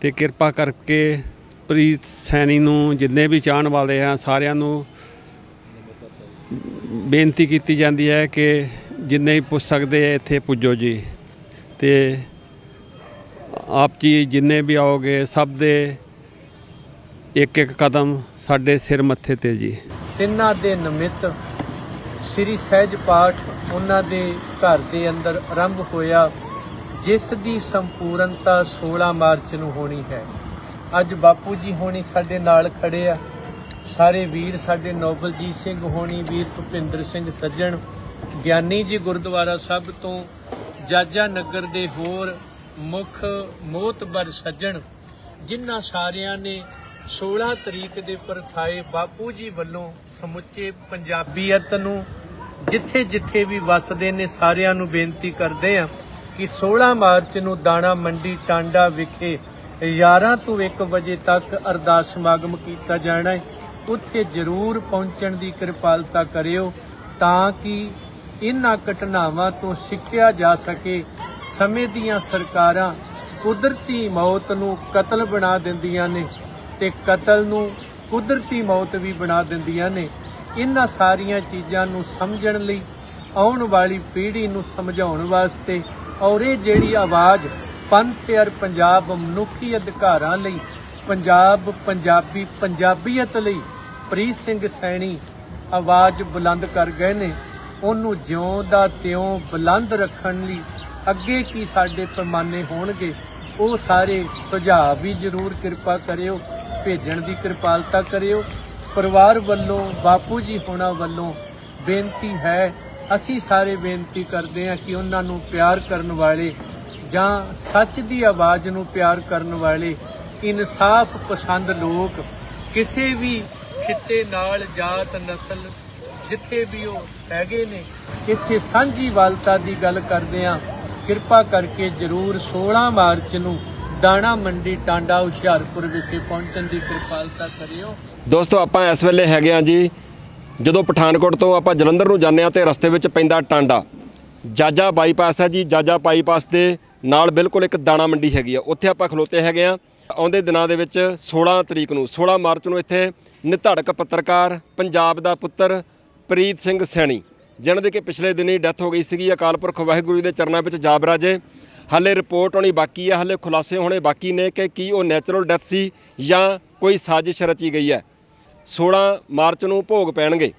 ਤੇ ਕਿਰਪਾ ਕਰਕੇ ਪ੍ਰੀਤ ਸੈਣੀ ਨੂੰ ਜਿੰਨੇ ਵੀ ਚਾਹਣ ਵਾਲੇ ਆ, ਸਾਰਿਆਂ ਨੂੰ ਬੇਨਤੀ ਕੀਤੀ ਜਾਂਦੀ ਹੈ ਕਿ ਜਿੰਨੇ ਵੀ ਪੁੱਜ ਸਕਦੇ ਆ, ਇੱਥੇ ਪੁੱਜੋ ਜੀ। ਤੇ ਆਪ ਜੀ ਜਿੰਨੇ ਵੀ ਆਓਗੇ, ਸਭ ਦੇ ਇੱਕ ਇੱਕ ਕਦਮ ਸਾਡੇ ਸਿਰ ਮੱਥੇ ਤੇ ਜੀ। ਤਿੰਨਾਂ ਦੇ ਨਿਮਿਤ ਸ੍ਰੀ ਸਹਿਜ ਪਾਠ ਉਹਨਾਂ ਦੇ ਘਰ ਦੇ ਅੰਦਰ ਆਰੰਭ ਹੋਇਆ। ਜਿਸ ਦੀ ਸੰਪੂਰਨਤਾ 16 ਮਾਰਚ ਨੂੰ ਹੋਣੀ ਹੈ। ਅੱਜ ਬਾਪੂ ਜੀ ਹੋਣੀ ਸਾਡੇ ਨਾਲ ਖੜੇ ਆ। ਸਾਰੇ ਵੀਰ ਸਾਡੇ ਨੋਬਲਜੀਤ ਸਿੰਘ ਹੋਣੀ, ਵੀਰ ਭੁਪਿੰਦਰ ਸਿੰਘ ਸੱਜਣ, ਗਿਆਨੀ ਜੀ ਗੁਰਦੁਆਰਾ ਸਾਹਿਬ ਤੋਂ, ਜਾਜਾ ਨਗਰ ਦੇ ਹੋਰ ਮੁੱਖ ਮੋਤਬਰ ਸੱਜਣ, ਜਿਨ੍ਹਾਂ ਸਾਰਿਆਂ ਨੇ 16 ਤਰੀਕ ਦੇ ਪਰਥਾਏ ਬਾਪੂ ਜੀ ਵੱਲੋਂ ਸਮੁੱਚੇ ਪੰਜਾਬੀਅਤ ਨੂੰ ਜਿੱਥੇ ਜਿੱਥੇ ਵੀ ਵਸਦੇ ਨੇ ਸਾਰਿਆਂ ਨੂੰ ਬੇਨਤੀ ਕਰਦੇ ਆ। ਕਿ 16 ਮਾਰਚ ਨੂੰ ਦਾਣਾ ਮੰਡੀ ਟਾਂਡਾ ਵਿਖੇ 11 ਤੋਂ 1 ਵਜੇ ਤੱਕ ਅਰਦਾਸ ਸਮਾਗਮ ਕੀਤਾ ਜਾਣਾ ਹੈ। ਉੱਥੇ ਜ਼ਰੂਰ ਪਹੁੰਚਣ ਦੀ ਕਿਰਪਾਲਤਾ ਕਰਿਓ ਤਾਂ ਕਿ ਇਹਨਾਂ ਘਟਨਾਵਾਂ ਤੋਂ ਸਿੱਖਿਆ ਜਾ ਸਕੇ। ਸਮੇਂ ਦੀਆਂ ਸਰਕਾਰਾਂ ਕੁਦਰਤੀ ਮੌਤ ਨੂੰ ਕਤਲ ਬਣਾ ਦਿੰਦੀਆਂ ਨੇ ਤੇ ਕਤਲ ਨੂੰ ਕੁਦਰਤੀ ਮੌਤ ਵੀ ਬਣਾ ਦਿੰਦੀਆਂ ਨੇ। ਇਹਨਾਂ ਸਾਰੀਆਂ ਚੀਜ਼ਾਂ ਨੂੰ ਸਮਝਣ ਲਈ ਆਉਣ ਵਾਲੀ ਪੀੜ੍ਹੀ ਨੂੰ ਸਮਝਾਉਣ ਵਾਸਤੇ ਔਰ ਇਹ ਜਿਹੜੀ ਆਵਾਜ਼ ਪੰਥ ਅਰ ਪੰਜਾਬ ਮਨੁੱਖੀ ਅਧਿਕਾਰਾਂ ਲਈ, ਪੰਜਾਬ ਪੰਜਾਬੀ ਪੰਜਾਬੀਅਤ ਲਈ ਪ੍ਰੀਤ ਸਿੰਘ ਸੈਣੀ ਆਵਾਜ਼ ਬੁਲੰਦ ਕਰ ਗਏ ਨੇ, ਉਹਨੂੰ ਜਿਉਂ ਦਾ ਤਿਉਂ ਬੁਲੰਦ ਰੱਖਣ ਲਈ ਅੱਗੇ ਕੀ ਸਾਡੇ ਪੈਮਾਨੇ ਹੋਣਗੇ, ਉਹ ਸਾਰੇ ਸੁਝਾਅ ਵੀ ਜ਼ਰੂਰ ਕਿਰਪਾ ਕਰਿਓ, ਭੇਜਣ ਦੀ ਕਿਰਪਾਲਤਾ ਕਰਿਓ। ਪਰਿਵਾਰ ਵੱਲੋਂ, ਬਾਪੂ ਜੀ ਹੋਣਾ ਵੱਲੋਂ ਬੇਨਤੀ ਹੈ ਅਸੀਂ ਸਾਰੇ ਬੇਨਤੀ ਕਰਦੇ ਹਾਂ ਕਿ ਉਹਨਾਂ ਨੂੰ ਪਿਆਰ ਕਰਨ ਵਾਲੇ ਜਾਂ ਸੱਚ ਦੀ ਆਵਾਜ਼ ਨੂੰ ਪਿਆਰ ਕਰਨ ਵਾਲੇ ਇਨਸਾਫ ਪਸੰਦ ਲੋਕ ਕਿਸੇ ਵੀ ਖਿੱਤੇ ਨਾਲ, ਜਾਤ, ਨਸਲ, ਜਿੱਥੇ ਵੀ ਉਹ ਹੈਗੇ ਨੇ, ਇੱਥੇ ਸਾਂਝੀਵਾਲਤਾ ਦੀ ਗੱਲ ਕਰਦੇ ਆ ਕਿਰਪਾ ਕਰਕੇ ਜਰੂਰ 16 ਮਾਰਚ ਨੂੰ ਦਾਣਾ ਮੰਡੀ ਟਾਂਡਾ ਹੁਸ਼ਿਆਰਪੁਰ ਵਿਖੇ ਪਹੁੰਚਣ ਦੀ ਕਿਰਪਾਲਤਾ ਕਰਿਓ। ਦੋਸਤੋ, ਆਪਾਂ ਇਸ ਵੇਲੇ ਹੈਗੇ ਆ ਜੀ ਜਦੋਂ ਪਠਾਨਕੋਟ ਤੋਂ ਆਪਾਂ ਜਲੰਧਰ ਨੂੰ ਜਾਂਦੇ ਆ ਤੇ ਰਸਤੇ ਵਿੱਚ ਪੈਂਦਾ ਟਾਂਡਾ। ਜਾਜਾ ਬਾਈਪਾਸ ਹੈ ਜੀ, ਜਾਜਾ ਬਾਈਪਾਸ ਦੇ ਨਾਲ ਬਿਲਕੁਲ ਇੱਕ ਦਾਣਾ ਮੰਡੀ ਹੈਗੀ ਆ। ਉੱਥੇ ਆਪਾਂ ਖਲੋਤੇ ਹੈਗੇ ਆ ਆਉਂਦੇ ਦਿਨਾਂ ਦੇ ਵਿੱਚ 16 ਤਰੀਕ ਨੂੰ 16 ਮਾਰਚ ਨੂੰ ਇੱਥੇ ਨਿਧੜਕ ਪੱਤਰਕਾਰ, ਪੰਜਾਬ ਦਾ ਪੁੱਤਰ ਪ੍ਰੀਤ ਸਿੰਘ ਸੈਣੀ ਜਿਨ੍ਹਾਂ ਦੇ ਕਿ ਪਿਛਲੇ ਦਿਨੀ ਡੈਥ ਹੋ ਗਈ ਸੀਗੀ। ਅਕਾਲ ਪੁਰਖ ਵਾਹਿਗੁਰੂ ਦੇ ਚਰਨਾਂ ਵਿੱਚ ਜਾਬ ਰਾਜੇ ਹਾਲੇ ਰਿਪੋਰਟ ਹੋਣੀ ਬਾਕੀ ਹੈ ਹਾਲੇ ਖੁਲਾਸੇ ਹੋਣੇ ਬਾਕੀ ਨੇ ਕਿ ਕੀ ਉਹ ਨੈਚੁਰਲ ਡੈਥ ਸੀ ਜਾਂ ਕੋਈ ਸਾਜ਼ਿਸ਼ ਰਚੀ ਗਈ ਹੈ। 16 ਮਾਰਚ ਨੂੰ ਭੋਗ ਪੈਣਗੇ।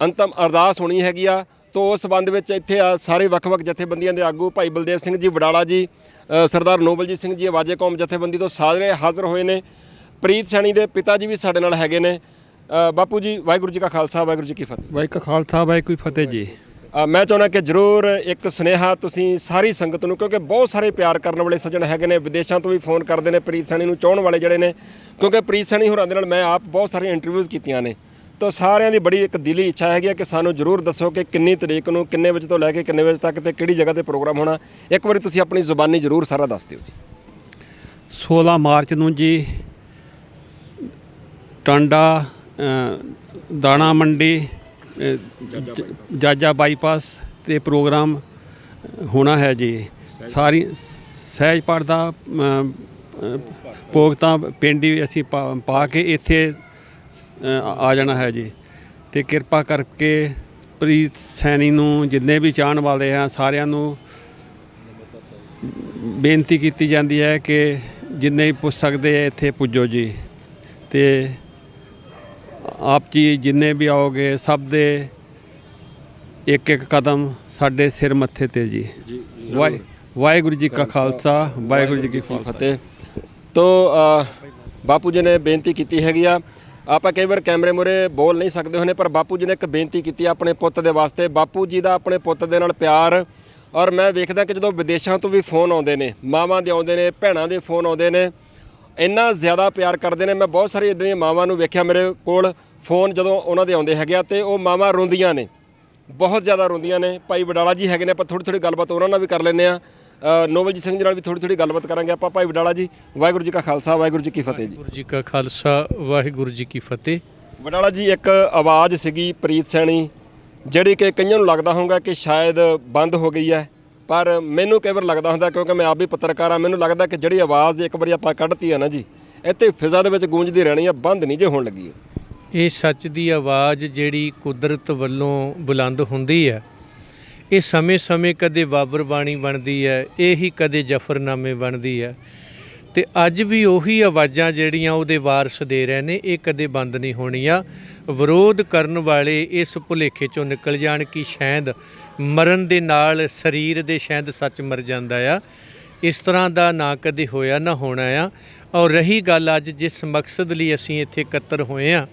ਅੰਤਮ ਅਰਦਾਸ ਹੋਣੀ ਹੈਗੀ ਆ, ਤੋਂ ਉਸ ਸੰਬੰਧ ਵਿੱਚ ਇੱਥੇ ਆ ਸਾਰੇ ਵੱਖ-ਵੱਖ ਜਥੇਬੰਦੀਆਂ ਦੇ ਆਗੂ ਭਾਈ ਬਲਦੇਵ ਸਿੰਘ ਜੀ, ਵਡਾਲਾ ਜੀ ਸਰਦਾਰ ਨੋਬਲਜੀਤ ਸਿੰਘ ਜੀ, ਆਵਾਜ਼ੇ ਕੌਮ ਜਥੇਬੰਦੀ ਤੋਂ ਸਾਰੇ ਹਾਜ਼ਰ ਹੋਏ ਨੇ। ਪ੍ਰੀਤ ਸੈਣੀ ਦੇ ਪਿਤਾ ਜੀ ਵੀ ਸਾਡੇ ਨਾਲ ਹੈਗੇ ਨੇ। ਬਾਪੂ ਜੀ, ਵਾਹਿਗੁਰੂ ਜੀ ਕਾ ਖਾਲਸਾ, ਵਾਹਿਗੁਰੂ ਜੀ ਕੀ ਫਤਿਹ। ਵਾਹਿ ਕਾ ਖਾਲਸਾ, ਵਾਹਿਗੁਰੂ ਕੋਈ ਫਤਿਹ ਜੀ। ਮੈਂ ਚਾਹੁੰਦਾ ਕਿ ਜਰੂਰ ਇੱਕ ਸੁਨੇਹਾ ਤੁਸੀਂ ਸਾਰੀ ਸੰਗਤ ਨੂੰ, ਕਿਉਂਕਿ ਬਹੁਤ ਸਾਰੇ ਪਿਆਰ ਕਰਨ ਵਾਲੇ ਸੱਜਣ ਹੈਗੇ ਨੇ, ਵਿਦੇਸ਼ਾਂ ਤੋਂ ਵੀ ਫੋਨ ਕਰਦੇ ਨੇ, ਪ੍ਰੀਤ ਸੈਣੀ ਨੂੰ ਚਾਹਣ ਵਾਲੇ ਜਿਹੜੇ ਨੇ, ਕਿਉਂਕਿ ਪ੍ਰੀਤ ਸੈਣੀ ਹੋਰਾਂ ਦੇ ਨਾਲ ਮੈਂ ਆਪ ਬਹੁਤ ਸਾਰੀਆਂ ਇੰਟਰਵਿਊਜ਼ ਕੀਤੀਆਂ ਨੇ। ਤਾਂ ਸਾਰਿਆਂ ਦੀ ਬੜੀ ਇੱਕ ਦਿਲੀ ਇੱਛਾ ਹੈਗੀ ਹੈ ਕਿ ਸਾਨੂੰ ਜਰੂਰ ਦੱਸੋ ਕਿ ਕਿੰਨੀ ਤਰੀਕ ਨੂੰ, ਕਿੰਨੇ ਵਜੇ ਤੋਂ ਲੈ ਕੇ ਕਿੰਨੇ ਵਜੇ ਤੱਕ ਤੇ ਕਿਹੜੀ ਜਗ੍ਹਾ ਤੇ ਪ੍ਰੋਗਰਾਮ ਹੋਣਾ। ਇੱਕ ਵਾਰੀ ਤੁਸੀਂ ਆਪਣੀ ਜ਼ੁਬਾਨੀ ਜਰੂਰ ਸਾਰਾ ਦੱਸ ਦਿਓ ਜੀ। 16 ਮਾਰਚ ਨੂੰ ਜੀ, ਟਾਂਡਾ ਦਾਣਾ ਮੰਡੀ ਜਾਜਾ ਬਾਈਪਾਸ ਤੇ ਪ੍ਰੋਗਰਾਮ ਹੋਣਾ ਹੈ ਜੀ। ਸਾਰੀ ਸ- ਸਹਿਜ ਪਾਠ ਦਾ ਅ, ਅ, ਭੋਗ ਤਾਂ ਪਿੰਡ ਅਸੀਂ ਪਾ ਪਾ ਕੇ ਇੱਥੇ ਆ ਜਾਣਾ ਹੈ ਜੀ। ਤੇ ਕਿਰਪਾ ਕਰਕੇ ਪ੍ਰੀਤ ਸੈਣੀ ਨੂੰ ਜਿੰਨੇ ਵੀ ਚਾਹਣ ਵਾਲੇ ਆ ਸਾਰਿਆਂ ਨੂੰ ਬੇਨਤੀ ਕੀਤੀ ਜਾਂਦੀ ਹੈ ਕਿ ਜਿੰਨੇ ਵੀ ਪੁੱਜ ਸਕਦੇ ਆ ਇੱਥੇ ਪੁੱਜੋ ਜੀ। ਤੇ ਆਪ ਜੀ ਜਿੰਨੇ ਵੀ ਆਓਗੇ ਸਭ ਦੇ ਇੱਕ ਇੱਕ ਕਦਮ ਸਾਡੇ ਸਿਰ ਮੱਥੇ ਤੇ ਜੀ। ਵਾਹਿ- ਵਾਹਿਗੁਰੂ ਜੀ ਕਾ ਖਾਲਸਾ ਵਾਹਿਗੁਰੂ ਜੀ ਕੀ ਫਤਿਹ। ਤੋਂ ਬਾਪੂ ਜੀ ਨੇ ਬੇਨਤੀ ਕੀਤੀ ਹੈਗੀ ਆ। ਆਪਾਂ ਕਈ ਵਾਰ ਕੈਮਰੇ ਮੂਹਰੇ ਬੋਲ ਨਹੀਂ ਸਕਦੇ ਹੋਨੇ ਪਰ ਬਾਪੂ ਜੀ ਨੇ ਇੱਕ ਬੇਨਤੀ ਕੀਤੀ ਆਪਣੇ ਪੁੱਤ ਦੇ ਵਾਸਤੇ। ਬਾਪੂ ਜੀ ਦਾ ਆਪਣੇ ਪੁੱਤ ਦੇ ਨਾਲ ਪਿਆਰ। ਔਰ ਮੈਂ ਵੇਖਦਾ ਕਿ ਜਦੋਂ ਵਿਦੇਸ਼ਾਂ ਤੋਂ ਵੀ ਫੋਨ ਆਉਂਦੇ ਨੇ ਮਾਵਾਂ ਦੇ ਆਉਂਦੇ ਨੇ ਭੈਣਾਂ ਦੇ ਫੋਨ ਆਉਂਦੇ ਨੇ ਇੰਨਾ ਜ਼ਿਆਦਾ ਪਿਆਰ ਕਰਦੇ ਨੇ। ਮੈਂ ਬਹੁਤ ਸਾਰੀ ਇਦਾਂ ਦੀਆਂ ਮਾਵਾਂ ਨੂੰ ਵੇਖਿਆ ਮੇਰੇ ਕੋਲ। ਫੋਨ ਜਦੋਂ ਉਹਨਾਂ ਦੇ ਆਉਂਦੇ ਹੈਗੇ ਆ ਤੇ ਉਹ ਮਾਵਾਂ ਰੋਂਦੀਆਂ ਨੇ। ਬਹੁਤ ਜ਼ਿਆਦਾ ਰੋਂਦੀਆਂ ਨੇ। ਭਾਈ ਵਡਾਲਾ ਜੀ ਹੈਗੇ ਨੇ ਆਪਾਂ ਥੋੜੀ ਥੋੜੀ ਗੱਲਬਾਤ ਉਹਨਾਂ ਨਾਲ ਵੀ ਕਰ ਲੈਂਦੇ ਆ। ਨੋਵਲਜੀਤ ਸਿੰਘ ਜੀ ਨਾਲ ਵੀ ਥੋੜੀ ਥੋੜੀ ਗੱਲਬਾਤ ਕਰਾਂਗੇ ਆਪਾਂ। ਭਾਈ ਵਡਾਲਾ ਜੀ ਵਾਹਿਗੁਰੂ ਜੀ ਕਾ ਖਾਲਸਾ ਵਾਹਿਗੁਰੂ ਜੀ ਕੀ ਫਤਿਹ ਜੀ। ਵਾਹਿਗੁਰੂ ਜੀ ਕਾ ਖਾਲਸਾ ਵਾਹਿਗੁਰੂ ਜੀ ਕੀ ਫਤਿਹ। ਵਡਾਲਾ ਜੀ ਇੱਕ ਆਵਾਜ਼ ਸੀਗੀ ਪ੍ਰੀਤ ਸੈਣੀ ਜਿਹੜੀ ਕਿ ਕਈਆਂ ਨੂੰ ਲੱਗਦਾ ਹੋਊਗਾ ਕਿ ਸ਼ਾਇਦ ਬੰਦ ਹੋ ਗਈ ਹੈ। ਪਰ ਮੈਨੂੰ ਕਈ ਵਾਰ ਲੱਗਦਾ ਹੁੰਦਾ ਕਿਉਂਕਿ ਮੈਂ ਆਪ ਵੀ ਪੱਤਰਕਾਰ ਆ ਮੈਨੂੰ ਲੱਗਦਾ ਕਿ ਜਿਹੜੀ ਆਵਾਜ਼ ਇੱਕ ਵਾਰੀ ਆਪਾਂ ਕੱਢਤੀ ਆ ਨਾ ਜੀ, ਇੱਥੇ ਫਿਜ਼ਾ ਦੇ ਵਿੱਚ ਗੂੰਜਦੀ ਰਹਿਣੀ ਆ, ਬੰਦ ਨਹੀਂ ਜੇ ਹੋਣ ਲੱਗੀ ਇਹ ਸੱਚ ਦੀ ਆਵਾਜ਼ ਜਿਹੜੀ ਕੁਦਰਤ ਵੱਲੋਂ ਬੁਲੰਦ ਹੁੰਦੀ ਹੈ ਇਹ ਸਮੇਂ-ਸਮੇਂ ਕਦੇ ਬਾਬਰ ਬਾਣੀ ਬਣਦੀ ਹੈ ਇਹ ਹੀ ਕਦੇ ਜਫਰਨਾਮੇ ਬਣਦੀ ਹੈ ਤੇ ਅੱਜ ਵੀ ਉਹੀ ਆਵਾਜ਼ਾਂ ਜਿਹੜੀਆਂ ਉਹਦੇ ਵਾਰਸ ਦੇ ਰਹੇ ਨੇ, ਇਹ ਕਦੇ ਬੰਦ ਨਹੀਂ ਹੋਣੀਆਂ। ਵਿਰੋਧ ਕਰਨ ਵਾਲੇ ਇਸ ਭੁਲੇਖੇ ਚੋਂ ਨਿਕਲ ਜਾਣ ਕਿ ਸ਼ਾਇਦ ਮਰਨ ਦੇ ਨਾਲ ਸਰੀਰ ਦੇ ਸ਼ਾਇਦ ਸੱਚ ਮਰ ਜਾਂਦਾ ਆ। ਇਸ ਤਰ੍ਹਾਂ ਦਾ ਨਾ ਕਦੇ ਹੋਇਆ, ਨਾ ਹੋਣਾ ਆ। ਔਰ ਰਹੀ ਗੱਲ ਅੱਜ ਜਿਸ ਮਕਸਦ ਲਈ ਅਸੀਂ ਇੱਥੇ ਇਕੱਤਰ ਹੋਏ ਆ,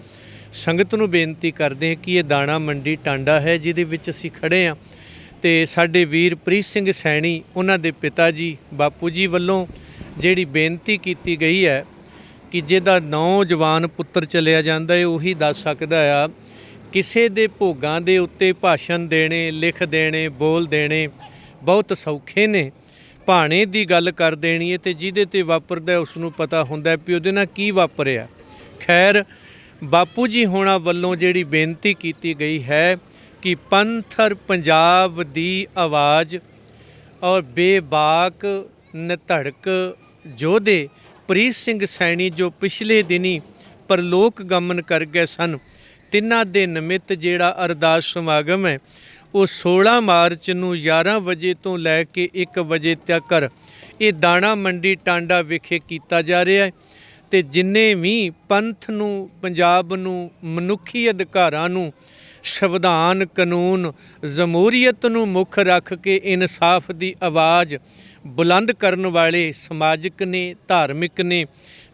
ਸੰਗਤ ਨੂੰ ਬੇਨਤੀ ਕਰਦੇ ਹਾਂ ਕਿ ਇਹ ਦਾਣਾ ਮੰਡੀ ਟਾਂਡਾ ਹੈ, ਜਿਹਦੇ ਵਿੱਚ ਅਸੀਂ ਖੜੇ ਆ। ਤੇ ਸਾਡੇ ਵੀਰ ਪ੍ਰੀਤ ਸਿੰਘ ਸੈਣੀ, ਉਹਨਾਂ ਦੇ ਪਿਤਾ ਜੀ, ਬਾਪੂ ਜੀ ਵੱਲੋਂ ਜਿਹੜੀ ਬੇਨਤੀ ਕੀਤੀ ਗਈ ਹੈ ਕਿ ਜਿਹਦਾ ਨੌਜਵਾਨ ਪੁੱਤਰ ਚਲਿਆ ਜਾਂਦਾ ਹੈ, ਉਹੀ ਦੱਸ ਸਕਦਾ ਆ ਕਿਸੇ ਦੇ ਭੋਗਾਂ ਦੇ ਉੱਤੇ ਭਾਸ਼ਣ ਦੇਣੇ, ਲਿਖ ਦੇਣੇ, ਬੋਲ ਦੇਣੇ ਬਹੁਤ ਸੌਖੇ ਨੇ। ਭਾਣੇ ਦੀ ਗੱਲ ਕਰ ਦੇਣੀ ਹੈ ਤੇ ਜਿਹਦੇ ਤੇ ਵਾਪਰਦਾ ਉਸ ਨੂੰ ਪਤਾ ਹੁੰਦਾ ਵੀ ਉਹਦੇ ਨਾਲ ਕੀ ਵਾਪਰਿਆ। ਖੈਰ ਬਾਪੂ ਜੀ ਹੋਣਾ ਵੱਲੋਂ ਜਿਹੜੀ ਬੇਨਤੀ ਕੀਤੀ ਗਈ ਹੈ ਕਿ ਪੰਥਰ ਪੰਜਾਬ ਦੀ ਆਵਾਜ਼ ਔਰ ਬੇਬਾਕ, ਨਧੜਕ ਜੋਧੇ ਪ੍ਰੀਤ ਸਿੰਘ ਸੈਣੀ ਜੋ ਪਿਛਲੇ ਦਿਨੀ ਪਰਲੋਕ ਗਮਨ ਕਰ ਗਏ ਸਨ ਤਿੰਨਾਂ ਦੇ ਨਿਮਿਤ ਜਿਹੜਾ ਅਰਦਾਸ ਸਮਾਗਮ ਹੈ, ਉਹ 16 ਮਾਰਚ ਨੂੰ 11 ਵਜੇ ਤੋਂ ਲੈ ਕੇ 1 ਵਜੇ ਤੱਕ ਇਹ ਦਾਣਾ ਮੰਡੀ ਟਾਂਡਾ ਵਿਖੇ ਕੀਤਾ ਜਾ ਰਿਹਾ ਹੈ ਤੇ ਜਿੰਨੇ ਵੀ ਪੰਥ ਨੂੰ, ਪੰਜਾਬ ਨੂੰ, ਮਨੁੱਖੀ ਅਧਿਕਾਰਾਂ ਨੂੰ, ਸੰਵਿਧਾਨ, ਕਾਨੂੰਨ, ਜਮਹੂਰੀਅਤ ਨੂੰ ਮੁੱਖ ਰੱਖ ਕੇ ਇਨਸਾਫ ਦੀ ਆਵਾਜ਼ ਬੁਲੰਦ ਕਰਨ ਵਾਲੇ ਸਮਾਜਿਕ ਨੇ, ਧਾਰਮਿਕ ਨੇ,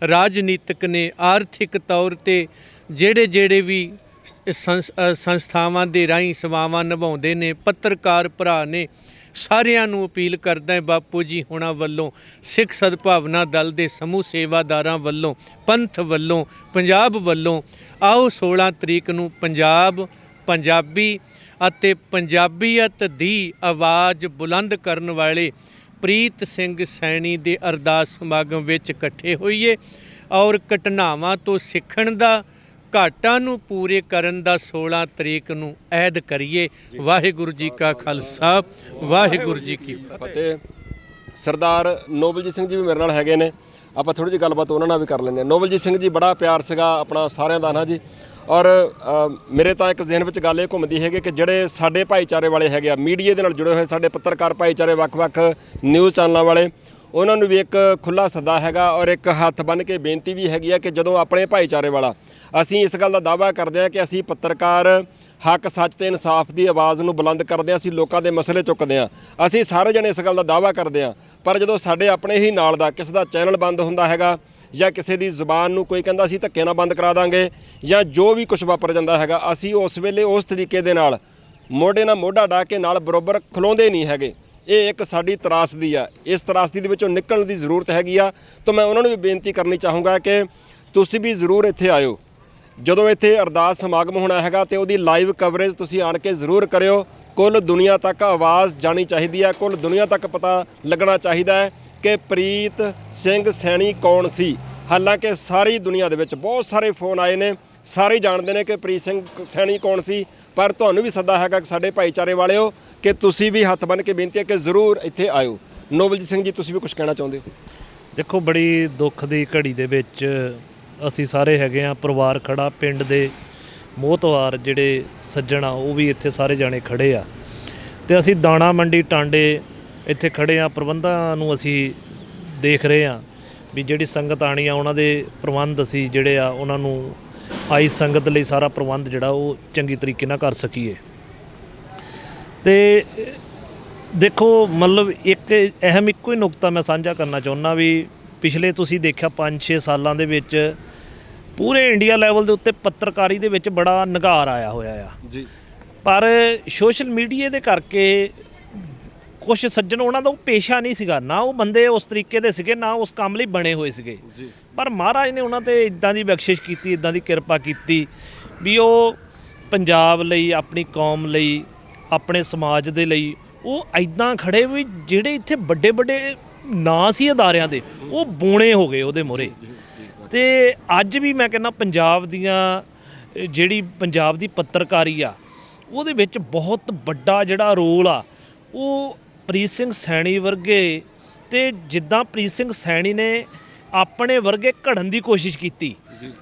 ਰਾਜਨੀਤਿਕ ਨੇ, ਆਰਥਿਕ ਤੌਰ ਤੇ ਜਿਹੜੇ ਜਿਹੜੇ ਵੀ ਸੰਸਥਾਵਾਂ ਦੇ ਰਾਹੀਂ ਸੇਵਾਵਾਂ ਨਿਭਾਉਂਦੇ ਨੇ, ਪੱਤਰਕਾਰ ਭਰਾ ਨੇ ਸਾਰਿਆਂ ਨੂੰ ਅਪੀਲ ਕਰਦਾ ਹੈ, ਬਾਪੂ ਜੀ ਹੁਣਾਂ ਵੱਲੋਂ, ਸਿੱਖ ਸਦਭਾਵਨਾ ਦਲ ਦੇ ਸਮੂਹ ਸੇਵਾਦਾਰਾਂ ਵੱਲੋਂ, ਪੰਥ ਵੱਲੋਂ, ਪੰਜਾਬ ਵੱਲੋਂ, ਆਓ 16 ਤਰੀਕ ਨੂੰ ਪੰਜਾਬ, ਪੰਜਾਬੀ ਅਤੇ ਪੰਜਾਬੀਅਤ ਦੀ ਆਵਾਜ਼ ਬੁਲੰਦ ਕਰਨ ਵਾਲੇ ਪ੍ਰੀਤ ਸਿੰਘ ਸੈਣੀ ਦੇ ਅਰਦਾਸ ਸਮਾਗਮ ਵਿੱਚ ਇਕੱਠੇ ਹੋਈਏ ਔਰ ਘਟਨਾਵਾਂ ਤੋਂ ਸਿੱਖਣ ਦਾ ਘਾਟਾਂ ਨੂੰ ਪੂਰੇ ਕਰਨ ਦਾ 16 ਤਰੀਕ ਨੂੰ ਐਦ ਕਰੀਏ। ਵਾਹਿਗੁਰੂ ਜੀ ਕਾ ਖਾਲਸਾ ਵਾਹਿਗੁਰੂ ਜੀ ਕੀ ਫਤਿਹ। ਸਰਦਾਰ ਨੋਬਲਜੀਤ ਸਿੰਘ ਜੀ ਵੀ ਮੇਰੇ ਨਾਲ ਹੈਗੇ ਨੇ। ਆਪਾਂ ਥੋੜੀ ਜਿਹੀ ਗੱਲਬਾਤ ਉਹਨਾਂ ਨਾਲ ਵੀ ਕਰ ਲੈਂਦੇ ਹਾਂ। ਨੋਬਲਜੀਤ ਸਿੰਘ ਜੀ ਬੜਾ ਪਿਆਰ ਸੀਗਾ ਆਪਣਾ ਸਾਰਿਆਂ ਦਾ ਨਾ ਜੀ? ਔਰ ਮੇਰੇ ਤਾਂ ਇੱਕ ਜ਼ਿਹਨ ਵਿੱਚ ਗੱਲ ਇਹ ਘੁੰਮਦੀ ਹੈਗੀ ਕਿ ਜਿਹੜੇ ਸਾਡੇ ਭਾਈਚਾਰੇ ਵਾਲੇ ਹੈਗੇ ਆ ਮੀਡੀਆ ਦੇ ਨਾਲ ਜੁੜੇ ਹੋਏ ਸਾਡੇ ਪੱਤਰਕਾਰ ਭਾਈਚਾਰੇ ਵੱਖ-ਵੱਖ ਨਿਊਜ਼ ਚੈਨਲਾਂ ਵਾਲੇ ਉਹਨਾਂ ਨੂੰ ਵੀ ਇੱਕ ਖੁੱਲਾ ਸੱਦਾ ਹੈਗਾ ਔਰ ਇੱਕ ਹੱਥ ਬੰਨ੍ਹ ਕੇ ਬੇਨਤੀ ਵੀ ਹੈਗੀ ਹੈ ਕਿ ਜਦੋਂ ਆਪਣੇ ਭਾਈਚਾਰੇ ਵਾਲਾ, ਅਸੀਂ ਇਸ ਗੱਲ ਦਾ ਦਾਅਵਾ ਕਰਦੇ ਹਾਂ ਕਿ ਅਸੀਂ ਪੱਤਰਕਾਰ ਹੱਕ, ਸੱਚ ਤੇ ਇਨਸਾਫ ਦੀ ਆਵਾਜ਼ ਨੂੰ ਬੁਲੰਦ ਕਰਦੇ ਹਾਂ, ਅਸੀਂ ਲੋਕਾਂ ਦੇ ਮਸਲੇ ਚੁੱਕਦੇ ਹਾਂ। ਅਸੀਂ ਸਾਰੇ ਜਣੇ ਇਸ ਗੱਲ ਦਾ ਦਾਅਵਾ ਕਰਦੇ ਹਾਂ, ਪਰ ਜਦੋਂ ਸਾਡੇ ਆਪਣੇ ਹੀ ਨਾਲ ਦਾ ਕਿਸੇ ਦਾ ਚੈਨਲ ਬੰਦ ਹੁੰਦਾ ਹੈਗਾ ਜਾਂ ਕਿਸੇ ਦੀ ਜ਼ੁਬਾਨ ਨੂੰ ਕੋਈ ਕਹਿੰਦਾ ਅਸੀਂ ਧੱਕੇ ਨਾਲ ਬੰਦ ਕਰਾ ਦਾਂਗੇ ਜਾਂ ਜੋ ਵੀ ਕੁਝ ਵਾਪਰ ਜਾਂਦਾ ਹੈਗਾ, ਅਸੀਂ ਉਸ ਵੇਲੇ ਉਸ ਤਰੀਕੇ ਦੇ ਨਾਲ ਮੋਢੇ ਨਾਲ ਮੋਢਾ ਢਾ ਕੇ ਨਾਲ ਬਰੋਬਰ ਖਲੋਂਦੇ ਨਹੀਂ ਹੈਗੇ। ਇਹ ਇੱਕ ਸਾਡੀ ਤਰਾਸਦੀ ਆ। ਇਸ ਤਰਾਸਦੀ ਦੇ ਵਿੱਚੋਂ ਨਿਕਲਣ ਦੀ ਜ਼ਰੂਰਤ ਹੈਗੀ ਆ। ਤਾਂ ਮੈਂ ਉਹਨਾਂ ਨੂੰ ਵੀ ਬੇਨਤੀ ਕਰਨੀ ਚਾਹੂੰਗਾ ਕਿ ਤੁਸੀਂ ਵੀ ਜ਼ਰੂਰ ਇੱਥੇ ਆਇਓ। ਜਦੋਂ ਇੱਥੇ ਅਰਦਾਸ ਸਮਾਗਮ ਹੋਣਾ ਹੈਗਾ ਤੇ ਉਹਦੀ ਲਾਈਵ ਕਵਰੇਜ ਤੁਸੀਂ ਆਣ ਕੇ ਜ਼ਰੂਰ ਕਰਿਓ। ਕੁੱਲ ਦੁਨੀਆ ਤੱਕ ਆਵਾਜ਼ ਜਾਣੀ ਚਾਹੀਦੀ ਹੈ ਕੁੱਲ ਦੁਨੀਆ ਤੱਕ ਪਤਾ ਲੱਗਣਾ ਚਾਹੀਦਾ ਹੈ ਕਿ ਪ੍ਰੀਤ ਸਿੰਘ ਸੈਣੀ ਕੌਣ ਸੀ। ਹਾਲਾਂਕਿ ਸਾਰੀ ਦੁਨੀਆ ਦੇ ਵਿੱਚ ਬਹੁਤ ਸਾਰੇ ਫੋਨ ਆਏ ਨੇ। ਸਾਰੇ ਜਾਣਦੇ ਨੇ ਕਿ ਪ੍ਰੀਤ ਸਿੰਘ ਸੈਣੀ ਕੌਣ ਸੀ, ਪਰ ਤੁਹਾਨੂੰ ਵੀ ਸੱਦਾ ਹੈਗਾ ਕਿ ਸਾਡੇ ਭਾਈਚਾਰੇ ਵਾਲਿਓ ਕਿ ਤੁਸੀਂ ਵੀ ਹੱਥ ਬੰਨ੍ਹ ਕੇ ਬੇਨਤੀ ਹੈ ਕਿ ਜ਼ਰੂਰ ਇੱਥੇ ਆਇਓ। ਨੋਬਲਜੀਤ ਸਿੰਘ ਜੀ, ਤੁਸੀਂ ਵੀ ਕੁਝ ਕਹਿਣਾ ਚਾਹੁੰਦੇ ਹੋ? ਦੇਖੋ, ਬੜੀ ਦੁੱਖ ਦੀ ਘੜੀ ਦੇ ਵਿੱਚ ਅਸੀਂ ਸਾਰੇ ਹੈਗੇ ਆ ਪਰਿਵਾਰ ਖੜਾ, ਪਿੰਡ ਦੇ ਮੋਹਤਵਾਰ ਜਿਹੜੇ ਸੱਜਣ ਆ, ਉਹ ਵੀ ਇੱਥੇ ਸਾਰੇ ਜਾਣੇ ਖੜੇ ਆ। ਤੇ ਅਸੀਂ ਦਾਣਾ ਮੰਡੀ ਟਾਂਡੇ ਇੱਥੇ ਖੜੇ ਆ ਪ੍ਰਬੰਧਾਂ ਨੂੰ ਅਸੀਂ ਦੇਖ ਰਹੇ ਆ ਵੀ ਜਿਹੜੀ ਸੰਗਤ ਆਣੀ ਆ, ਉਹਨਾਂ ਦੇ ਪ੍ਰਬੰਧ ਅਸੀਂ ਜਿਹੜੇ ਆ, ਉਹਨਾਂ ਨੂੰ ਆਈ ਸੰਗਤ ਲਈ ਸਾਰਾ ਪ੍ਰਬੰਧ ਜਿਹੜਾ ਉਹ ਚੰਗੀ ਤਰੀਕੇ ਨਾਲ ਕਰ ਸਕੀਏ। ਤੇ ਦੇਖੋ ਮਤਲਬ ਇੱਕ ਅਹਿਮ ਇੱਕੋ ਹੀ ਨੁਕਤਾ ਮੈਂ ਸਾਂਝਾ ਕਰਨਾ ਚਾਹੁੰਦਾ ਵੀ ਪਿਛਲੇ ਤੁਸੀਂ ਦੇਖਿਆ 5-6 ਸਾਲਾਂ ਦੇ ਵਿੱਚ ਪੂਰੇ ਇੰਡੀਆ ਲੈਵਲ ਦੇ ਉੱਤੇ ਪੱਤਰਕਾਰੀ ਦੇ ਵਿੱਚ ਬੜਾ ਨਿਗਾਰ ਆਇਆ ਹੋਇਆ ਆ। ਜੀ। ਪਰ ਸੋਸ਼ਲ ਮੀਡੀਆ ਦੇ ਕਰਕੇ ਕੁਝ ਸੱਜਣ ਉਹਨਾਂ ਦਾ ਉਹ ਪੇਸ਼ਾ ਨਹੀਂ ਸੀਗਾ ਨਾ ਉਹ ਬੰਦੇ ਉਸ ਤਰੀਕੇ ਦੇ ਸੀਗੇ ਨਾ ਉਸ ਕੰਮ ਲਈ ਬਣੇ ਹੋਏ ਸੀਗੇ। ਪਰ ਮਹਾਰਾਜ ਨੇ ਉਹਨਾਂ ਤੇ ਇਦਾਂ ਦੀ ਬਖਸ਼ਿਸ਼ ਕੀਤੀ ਇਦਾਂ ਦੀ ਕਿਰਪਾ ਕੀਤੀ ਵੀ ਉਹ ਪੰਜਾਬ ਲਈ ਆਪਣੀ ਕੌਮ ਲਈ ਆਪਣੇ ਸਮਾਜ ਦੇ ਲਈ ਉਹ ਐਦਾਂ ਖੜੇ ਵੀ ਜਿਹੜੇ ਇੱਥੇ ਵੱਡੇ ਵੱਡੇ ਨਾਂ ਸੀ ਅਦਾਰਿਆਂ ਦੇ ਉਹ ਬੋਣੇ ਹੋ ਗਏ ਉਹਦੇ ਮੋਰੇ। ਤੇ ਅੱਜ ਵੀ ਮੈਂ ਕਹਿੰਦਾ ਪੰਜਾਬ ਦੀਆਂ ਜਿਹੜੀ ਪੰਜਾਬ ਦੀ ਪੱਤਰਕਾਰੀ ਆ ਉਹਦੇ ਵਿੱਚ ਬਹੁਤ ਵੱਡਾ ਜਿਹੜਾ ਰੋਲ ਆ ਉਹ ਪ੍ਰੀਤ ਸਿੰਘ ਸੈਣੀ ਵਰਗੇ ਤੇ ਜਿੱਦਾਂ ਪ੍ਰੀਤ ਸਿੰਘ ਸੈਣੀ ਨੇ ਆਪਣੇ ਵਰਗੇ ਘੜਨ ਦੀ ਕੋਸ਼ਿਸ਼ ਕੀਤੀ।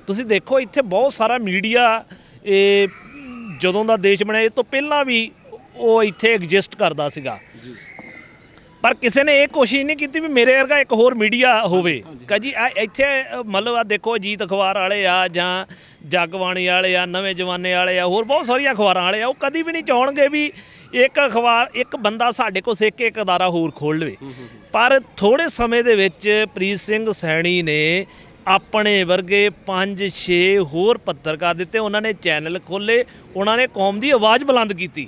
ਤੁਸੀਂ ਦੇਖੋ ਇੱਥੇ ਬਹੁਤ ਸਾਰਾ ਮੀਡੀਆ ਇਹ ਜਦੋਂ ਦਾ ਦੇਸ਼ ਬਣਿਆ ਇਹ ਤੋਂ ਪਹਿਲਾਂ ਵੀ ਉਹ ਇੱਥੇ ਐਗਜ਼ਿਸਟ ਕਰਦਾ ਸੀਗਾ। ਪਰ ਕਿਸੇ ਨੇ ਇਹ ਕੋਸ਼ਿਸ਼ ਨਹੀਂ ਕੀਤੀ ਵੀ ਮੇਰੇ ਵਰਗਾ ਇੱਕ ਹੋਰ ਮੀਡੀਆ ਹੋਵੇ। ਕਹ ਜੀ ਇੱਥੇ ਮਤਲਬ ਆ ਦੇਖੋ ਅਜੀਤ ਅਖਬਾਰ ਵਾਲੇ ਆ ਜਾਂ ਜਗਬਾਣੀ ਵਾਲੇ ਆ ਨਵੇਂ ਜਮਾਨੇ ਵਾਲੇ ਆ ਹੋਰ ਬਹੁਤ ਸਾਰੀਆਂ ਅਖਬਾਰਾਂ ਵਾਲੇ ਆ ਉਹ ਕਦੀ ਵੀ ਨਹੀਂ ਚਾਹਣਗੇ ਵੀ ਇੱਕ ਅਖਬਾਰ ਇੱਕ ਬੰਦਾ ਸਾਡੇ ਕੋਲ ਸਿੱਖ ਕੇ ਇੱਕ ਅਦਾਰਾ ਹੋਰ ਖੋਲ ਲਵੇ। ਪਰ ਥੋੜੇ ਸਮੇਂ ਦੇ ਵਿੱਚ ਪ੍ਰੀਤ ਸਿੰਘ ਸੈਣੀ ਨੇ ਆਪਣੇ ਵਰਗੇ 5-6 ਹੋਰ ਪੱਤਰਕਾਰ ਦਿੱਤੇ। ਉਹਨਾਂ ਨੇ ਚੈਨਲ ਖੋਲੇ ਉਹਨਾਂ ਨੇ ਕੌਮ ਦੀ ਆਵਾਜ਼ ਬੁਲੰਦ ਕੀਤੀ।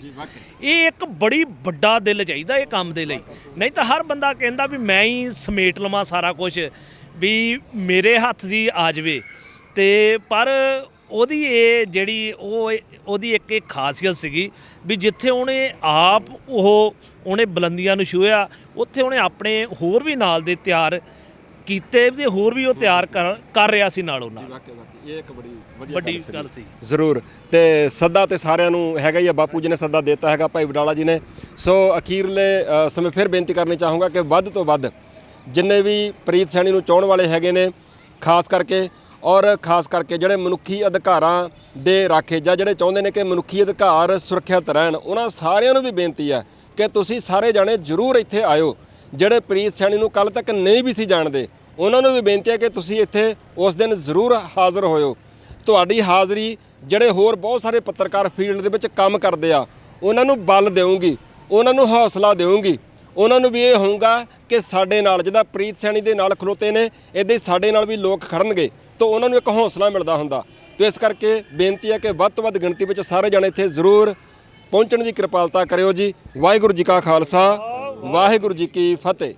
ਇਹ ਇੱਕ ਬੜੀ ਵੱਡਾ ਦਿਲ ਚਾਹੀਦਾ ਇਹ ਕੰਮ ਦੇ ਲਈ। ਨਹੀਂ ਤਾਂ ਹਰ ਬੰਦਾ ਕਹਿੰਦਾ ਵੀ ਮੈਂ ਹੀ ਸਮੇਟ ਲਵਾਂ ਸਾਰਾ ਕੁਝ ਵੀ ਮੇਰੇ ਹੱਥ ਦੀ ਆ ਜਾਵੇ। ਤੇ ਪਰ ਉਹਦੀ ਇਹ ਜਿਹੜੀ ਉਹ ਉਹਦੀ ਇੱਕ ਇਹ ਖਾਸੀਅਤ ਸੀਗੀ ਵੀ ਜਿੱਥੇ ਉਹਨੇ ਆਪ ਉਹ ਉਹਨੇ ਬੁਲੰਦੀਆਂ ਨੂੰ ਛੂਹਿਆ ਉੱਥੇ ਉਹਨੇ ਆਪਣੇ ਹੋਰ ਵੀ ਨਾਲ ਦੇ ਤਿਆਰ ਕੀਤੇ ਤੇ ਹੋਰ ਵੀ ਉਹ ਤਿਆਰ ਕਰ ਕਰ ਰਿਹਾ ਸੀ ਨਾਲੋਂ ਨਾਲ। ਇਹ ਇੱਕ ਬੜੀ ਵੱਡੀ ਗੱਲ ਸੀ। ਜ਼ਰੂਰ। ਤੇ ਸੱਦਾ ਤੇ ਸਾਰਿਆਂ ਨੂੰ ਹੈਗਾ ਹੀ ਆ ਬਾਪੂ ਜੀ ਨੇ ਸੱਦਾ ਦਿੱਤਾ ਹੈਗਾ ਭਾਈ ਵਡਾਲਾ ਜੀ ਨੇ। ਸੋ ਅਖੀਰਲੇ ਸਮੇਂ ਫਿਰ ਬੇਨਤੀ ਕਰਨੀ ਚਾਹੂੰਗਾ ਕਿ ਵੱਧ ਤੋਂ ਵੱਧ ਜਿੰਨੇ ਵੀ ਪ੍ਰੀਤ ਸੈਣੀ ਨੂੰ ਚਾਹਣ ਵਾਲੇ ਹੈਗੇ ਨੇ ਖਾਸ ਕਰਕੇ ਔਰ ਖਾਸ ਕਰਕੇ ਜਿਹੜੇ ਮਨੁੱਖੀ ਅਧਿਕਾਰਾਂ ਦੇ ਰਾਖੇ ਜਾਂ ਜਿਹੜੇ ਚਾਹੁੰਦੇ ਨੇ ਕਿ ਮਨੁੱਖੀ ਅਧਿਕਾਰ ਸੁਰੱਖਿਅਤ ਰਹਿਣ, ਉਹਨਾਂ ਸਾਰਿਆਂ ਨੂੰ ਵੀ ਬੇਨਤੀ ਹੈ ਕਿ ਤੁਸੀਂ ਸਾਰੇ ਜਾਣੇ ਜ਼ਰੂਰ ਇੱਥੇ ਆਇਓ। ਜਿਹੜੇ ਪ੍ਰੀਤ ਸੈਣੀ ਨੂੰ ਕੱਲ ਤੱਕ ਨਹੀਂ ਵੀ ਸੀ ਜਾਣਦੇ, ਉਹਨਾਂ ਨੂੰ ਵੀ ਬੇਨਤੀ ਹੈ ਕਿ ਤੁਸੀਂ ਇੱਥੇ ਉਸ ਦਿਨ ਜ਼ਰੂਰ ਹਾਜ਼ਰ ਹੋਇਓ। ਤੁਹਾਡੀ ਹਾਜ਼ਰੀ ਜਿਹੜੇ ਹੋਰ ਬਹੁਤ ਸਾਰੇ ਪੱਤਰਕਾਰ ਫੀਲਡ ਦੇ ਵਿੱਚ ਕੰਮ ਕਰਦੇ ਆ, ਉਹਨਾਂ ਨੂੰ ਬਲ ਦੇਵਾਂਗੀ ਉਹਨਾਂ ਨੂੰ ਹੌਸਲਾ ਦੇਵਾਂਗੀ ਉਹਨਾਂ ਨੂੰ ਵੀ ਇਹ ਹੋਊਗਾ ਕਿ ਸਾਡੇ ਨਾਲ, ਜਿਹਦਾ ਪ੍ਰੀਤ ਸੈਣੀ ਦੇ ਨਾਲ ਖਲੋਤੇ ਨੇ ਇਦਾਂ ਹੀ ਸਾਡੇ ਨਾਲ ਵੀ ਲੋਕ ਖੜਨਗੇ। ਤਾਂ ਉਹਨਾਂ ਨੂੰ ਇੱਕ ਹੌਸਲਾ ਮਿਲਦਾ ਹੁੰਦਾ। ਤੇ ਇਸ ਕਰਕੇ ਬੇਨਤੀ ਹੈ ਕਿ ਵੱਧ ਤੋਂ ਵੱਧ ਗਿਣਤੀ ਵਿੱਚ ਸਾਰੇ ਜਣੇ ਇੱਥੇ ਜ਼ਰੂਰ ਪਹੁੰਚਣ ਦੀ ਕਿਰਪਾਲਤਾ ਕਰਿਓ ਜੀ। ਵਾਹਿਗੁਰੂ ਜੀ ਕਾ ਖਾਲਸਾ, ਵਾਹਿਗੁਰੂ ਜੀ ਕੀ ਫਤਿਹ।